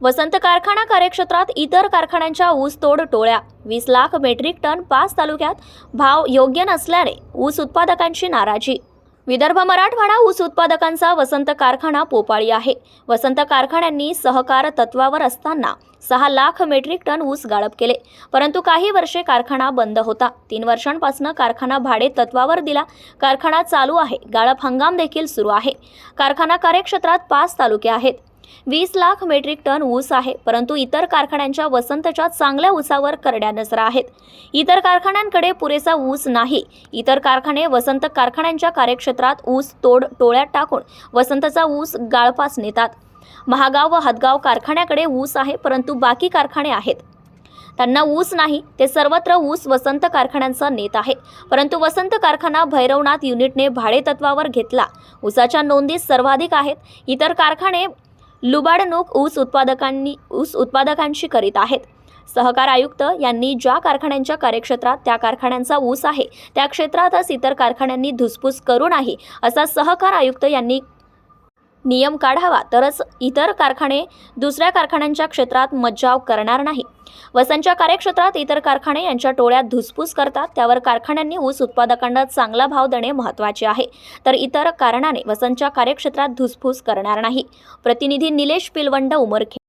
वसंत कारखाना कार्यक्षेत्रात इतर कारखान्यांच्या ऊसतोड टोळ्या. वीस लाख मेट्रिक टन पाच तालुक्यात भाव योग्य नसल्याने ऊस उत्पादकांची नाराजी. विदर्भ मराठवाडा ऊस उत्पादकांचा वसंत कारखाना पोपाळी आहे. वसंत कारखान्यांनी सहकार तत्वावर असताना सहा लाख मेट्रिक टन ऊस गाळप केले. परंतु काही वर्षे कारखाना बंद होता. तीन वर्षांपासून कारखाना भाडे तत्वावर दिला. कारखाना चालू आहे. गाळप हंगाम देखील सुरू आहे. कारखाना कार्यक्षेत्रात पाच तालुके आहेत. वीस लाख मेट्रिक टन ऊस आहे परंतु इतर कारखान्यांच्या वसंतच्या चांगल्या ऊसावर करड्या नजरा आहेत. इतर कारखान्यांकडे पुरेसा ऊस नाही. इतर कारखाने वसंत कारखान्यांच्या कार्यक्षेत्रात ऊस तोड टोळ्यात टाकून वसंतचा ऊस गाळपास नेतात. महागाव व हदगाव कारखान्याकडे ऊस आहे परंतु बाकी कारखाने आहेत. त्यांना ऊस नाही ते सर्वत्र ऊस वसंत कारखान्यांचा नेत आहे. परंतु वसंत कारखाना भैरवनाथ युनिटने भाडेतत्वावर घेतला. ऊसाच्या नोंदी सर्वाधिक आहेत. इतर कारखाने लुबाडणूक ऊस उत्पादकांनी ऊस उत्पादकांशी करीत आहेत. सहकार आयुक्त यांनी ज्या कारखान्यांच्या कार्यक्षेत्रात त्या कारखान्यांचा ऊस आहे त्या क्षेत्रातच इतर कारखान्यांनी धुसफूस करू नाही असा सहकार आयुक्त यांनी नियम काढावा तरच इतर कारखाने दुसऱ्या कारखान्यांच्या क्षेत्रात मज्जाव करणार नाही. वसंतच्या कार्यक्षेत्रात इतर कारखाने यांच्या टोळ्यात धुसफूस करतात त्यावर कारखान्यांनी ऊस उत्पादकांना चांगला भाव देणे महत्त्वाचे आहे. तर इतर कारणाने वसंतच्या कार्यक्षेत्रात धुसफूस करणार नाही. प्रतिनिधी निलेश पिलवंड उमरखे